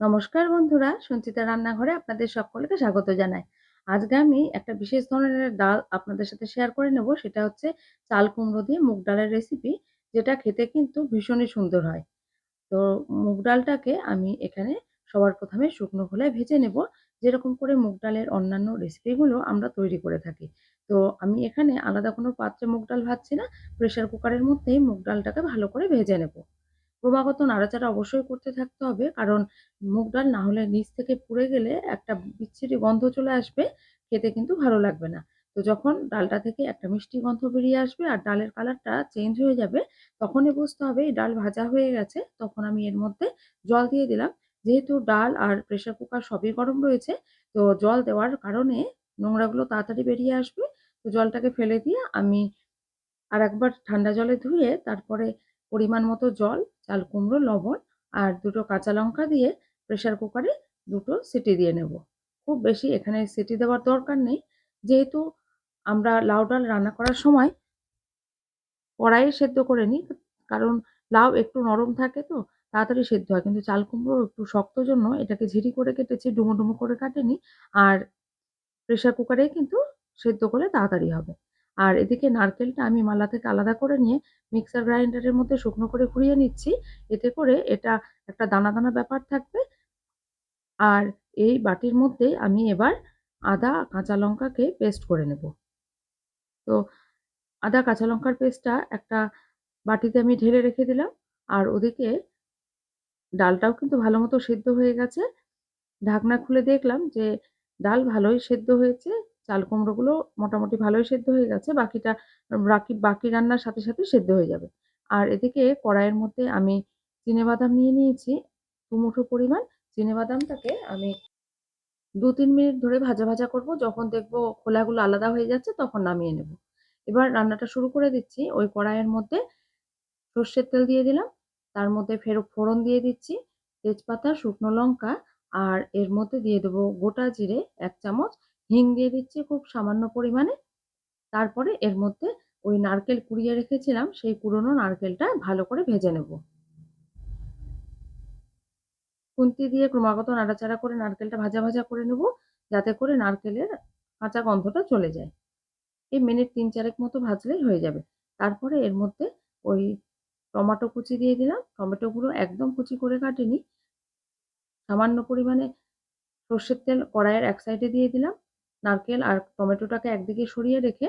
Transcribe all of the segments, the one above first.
নমস্কার বন্ধুরা, সঞ্চিতা রান্নাঘরে আপনাদের সকলকে স্বাগত জানাই। আজকে আমি একটা বিশেষ ধরনের ডাল আপনাদের সাথে শেয়ার করে নেব, সেটা হচ্ছে চাল কুমড়ো দিয়ে মুগ ডালের রেসিপি যেটা খেতে কিন্তু ভীষণই সুন্দর হয়। তো মুগ ডালটাকে আমি এখানে সবার প্রথমে শুকনো খোলায় ভেজে নেব, যেরকম করে মুগ ডালের অন্যান্য রেসিপিগুলো আমরা তৈরি করে থাকি। তো আমি এখানে আলাদা কোনো পাত্রে মুগ ডাল ভাজছি না প্রেশার কুকারের মধ্যেই মুগ ডালটাকে ভালো করে ভেজে নেব। ক্রমাগত নাড়াচাড়া অবশ্যই করতে থাকতে হবে। কারণ মুগ ডাল না হলে নিচ থেকে পুড়ে গেলে একটা বিচ্ছিরি গন্ধ চলে আসবে, খেতে কিন্তু ভালো লাগবে না। তো যখন ডালটা থেকে একটা মিষ্টি গন্ধ বেরিয়ে আসবে আর ডালের কালারটা চেঞ্জ হয়ে যাবে, তখনই বুঝতে হবে এই ডাল ভাজা হয়ে গেছে। তখন আমি এর মধ্যে জল দিয়ে দিলাম। যেহেতু ডাল আর প্রেশার কুকার সবই গরম রয়েছে, তো জল দেওয়ার কারণে নোংরাগুলো তাড়াতাড়ি বেরিয়ে আসবে। তো জলটাকে ফেলে দিয়ে আমি আর একবার ঠান্ডা জলে ধুয়ে তারপরে পরিমাণ মতো জল চাল, কুমড়ো, লবণ আর দুটো কাঁচা লঙ্কা দিয়ে প্রেশার কুকারে দুটো সিটি দিয়ে নেব। খুব বেশি এখানে সিটি দেওয়ার দরকার নেই। যেহেতু আমরা লাউ ডাল রান্না করার সময় কড়াইয়ে সেদ্ধ করে নিই, কারণ লাউ একটু নরম থাকে তো, তাড়াতাড়ি সেদ্ধ হয়। কিন্তু চাল, কুমড়ো একটু শক্ত জন্য এটাকে ঝিরি করে কেটেছি, ডুমো ডুমো করে কাটেনি। আর প্রেশার কুকারে কিন্তু সেদ্ধ করলে তাড়াতাড়ি হবে। আর এদিকে নারকেলটা আমি মালা থেকে আলাদা করে নিয়ে মিক্সার গ্রাইন্ডারের মধ্যে শুকনো করে ঘুরিয়ে নিচ্ছি। এতে করে এটা একটা দানা দানা ব্যাপার থাকবে। আর এই বাটির মধ্যে আমি এবার আদা, কাঁচা লঙ্কাকে পেস্ট করে নেব। তো আদা, কাঁচা লঙ্কার পেস্টটা একটা বাটিতে আমি ঢেলে রেখে দিলাম। আর ওদিকে ডালটাও কিন্তু ভালো মতো সেদ্ধ হয়ে গেছে। ঢাকনা খুলে দেখলাম যে ডাল ভালোই সেদ্ধ হয়েছে। চাল কুমড়োগুলো মোটামুটি ভালোই সেদ্ধ হয়ে গেছে। বাকিটা বাকি বাকি রান্নার সাথে সাথে সেদ্ধ হয়ে যাবে। আর এদিকে কড়াইয়ের মধ্যে আমি বাদাম নিয়ে নিয়েছি। দুমুঠো পরিমাণ বাদামটাকে আমি দু, তিন মিনিট ধরে ভাজা ভাজা করব। যখন দেখব খোলাগুলো আলাদা হয়ে যাচ্ছে তখন নামিয়ে নেব। এবার রান্নাটা শুরু করে দিচ্ছি। ওই কড়াইয়ের মধ্যে সর্ষের তেল দিয়ে দিলাম। তার মধ্যে ফের, ফোড়ন দিয়ে দিচ্ছি। তেজপাতা, শুকনো লঙ্কা আর এর মধ্যে দিয়ে দেবো গোটা জিরে এক চামচ। হিং দিয়ে দিচ্ছি খুব সামান্য পরিমাণে। তারপরে এর মধ্যে ওই নারকেল কুড়িয়ে রেখেছিলাম, সেই পুরনো নারকেলটা ভালো করে ভেজে নেব। খুন্তি দিয়ে ক্রমাগত নাড়াচাড়া করে নারকেলটা ভাজা ভাজা করে নেব, যাতে করে নারকেলের কাঁচা গন্ধটা চলে যায়। এই মিনিট তিন চারেক মতো ভাজলেই হয়ে যাবে। তারপরে এর মধ্যে ওই টমেটো কুচি দিয়ে দিলাম। টমেটোগুলো একদম কুচি করে কাটিনি। সামান্য পরিমাণে সর্ষের তেল কড়াইয়ের এক সাইডে দিয়ে দিলাম। নারকেল আর টমেটোটাকে একদিকে সরিয়ে রেখে,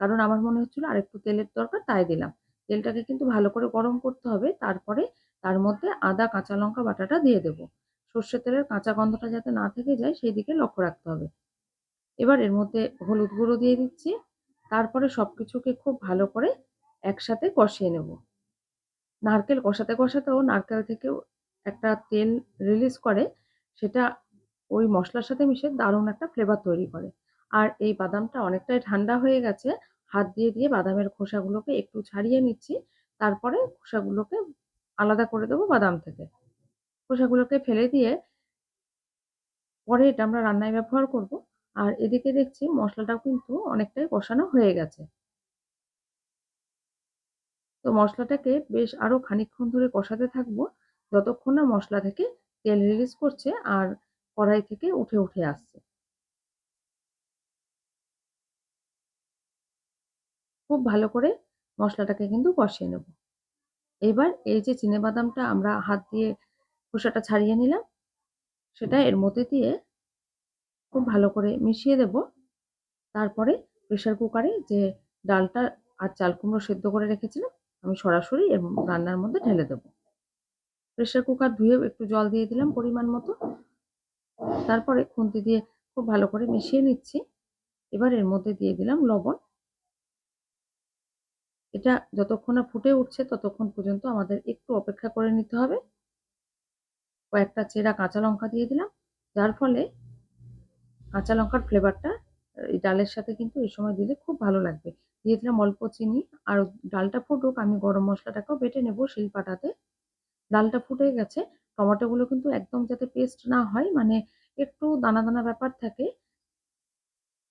কারণ আমার মনে হচ্ছিল আর একটু তেলের দরকার, তাই দিলাম। তেলটাকে কিন্তু ভালো করে গরম করতে হবে, তারপরে তার মধ্যে আদা, কাঁচা লঙ্কা বাটাটা দিয়ে দেবো। সর্ষের তেলের কাঁচা গন্ধটা যাতে না থেকে যায়, সেই দিকে লক্ষ্য রাখতে হবে। এবার এর মধ্যে হলুদ গুঁড়ো দিয়ে দিচ্ছি, তারপরে সব কিছুকে খুব ভালো করে একসাথে কষিয়ে নেব। নারকেল কষাতে কষাতেও নারকেল থেকেও একটা তেল রিলিজ করে, সেটা ওই মশলার সাথে মিশে দারুণ একটা ফ্লেভার তৈরি করে। আর এই বাদামটা অনেকটাই ঠান্ডা হয়ে গেছে, হাত দিয়ে দিয়ে বাদামের খোসাগুলোকে একটু ছাড়িয়ে নিচ্ছি, তারপরে খোসাগুলোকে আলাদা করে দেবো বাদাম থেকে। খোসাগুলোকে ফেলে দিয়ে পরে এটা আমরা রান্নায় ব্যবহার করব। আর এদিকে দেখছি মশলাটাও কিন্তু অনেকটাই কষানো হয়ে গেছে। তো মশলাটাকে বেশ আরও খানিকক্ষণ ধরে কষাতে থাকব, যতক্ষণ না মশলা থেকে তেল রিলিজ করছে। আর কড়াই থেকে উঠে উঠে আসছে। খুব ভালো করে মশলাটাকে কিন্তু কষিয়ে নেব। এবার এই যে বাদামটা আমরা হাত দিয়ে খোসাটা ছাড়িয়ে নিলাম, সেটা এর মধ্যে দিয়ে খুব ভালো করে মিশিয়ে দেব। তারপরে প্রেশার কুকারে যে ডালটা আর চাল কুমড়ো সেদ্ধ করে রেখেছিলাম, আমি সরাসরি এর রান্নার মধ্যে ঢেলে দেব। প্রেশার কুকার ধুয়ে একটু জল দিয়ে দিলাম পরিমাণ মতো। তারপরে খুন্তি দিয়ে খুব ভালো করে মিশিয়ে নিচ্ছি। এবার এর মধ্যে দিয়ে দিলাম লবণ। এটা যতক্ষণ না ফুটে উঠছে ততক্ষণ পর্যন্ত আমাদের একটু অপেক্ষা করে নিতে হবে। কয়েকটা চেরা কাঁচা লঙ্কা দিয়ে দিলাম। যার ফলে কাঁচা লঙ্কার ফ্লেভারটা এই ডালের সাথে কিন্তু এই সময় দিলে খুব ভালো লাগবে। দিয়ে দিলাম অল্প চিনি। আর ডালটা ফুটুক, আমি গরম মশলাটাকেও বেটে নেব নেব শিলপাটাতে। ডালটা ফুটে গেছে। টমেটোগুলো কিন্তু একদম যাতে পেস্ট না হয় মানে একটু দানা দানা ব্যাপার থাকে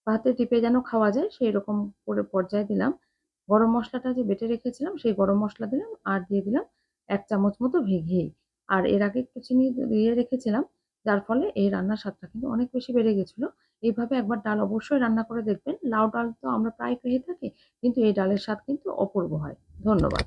ভাতে টিপে যেন খাওয়া যায় সেই রকম করে পর্যায়ে দিলাম গরম মশলাটা যে বেটে রেখেছিলাম সেই গরম মশলা দিলাম আর দিয়ে দিলাম এক চামচ মতো ঘি আর এর আগে একটু চিনি দিয়ে রেখেছিলাম যার ফলে এই রান্নার স্বাদটা কিন্তু অনেক বেশি বেড়ে গেছিল। এইভাবে একবার ডাল অবশ্যই রান্না করে দেখবেন। লাউ ডাল তো আমরা প্রায় খেয়ে থাকি, কিন্তু এই ডালের স্বাদ কিন্তু অপূর্ব হয়। ধন্যবাদ।